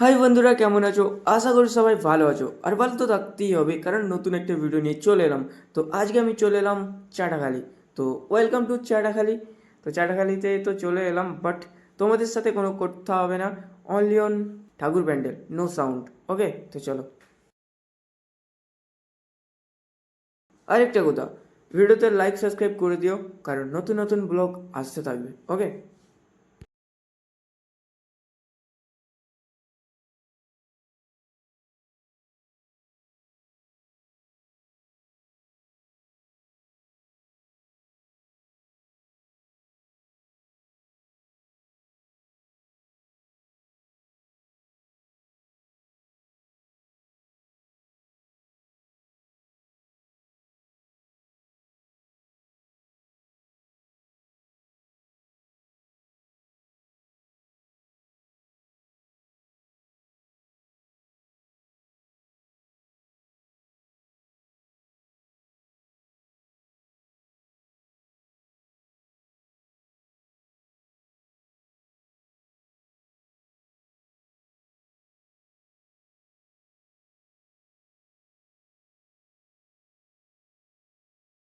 High বন্ধুরা, কেমন আছো? আশা করি সবাই ভালো আছো। আর ভালো তো থাকতেই হবে, কারণ নতুন একটা ভিডিও নিয়ে চলে এলাম। তো আজকে আমি চলে এলাম চাটাখালি তো ওয়েলকাম টু চাটাখালি তো চাটাখালিতে তো চলে এলাম বাট তোমাদের সাথে কোনো করতে হবে না। অনলি অন ঠাকুর প্যান্ডেল নো সাউন্ড ওকে তো চলো। আরেকটা কথা ভিডিওতে লাইক সাবস্ক্রাইব করে দিও, কারণ নতুন নতুন ব্লগ আসতে থাকবে ওকে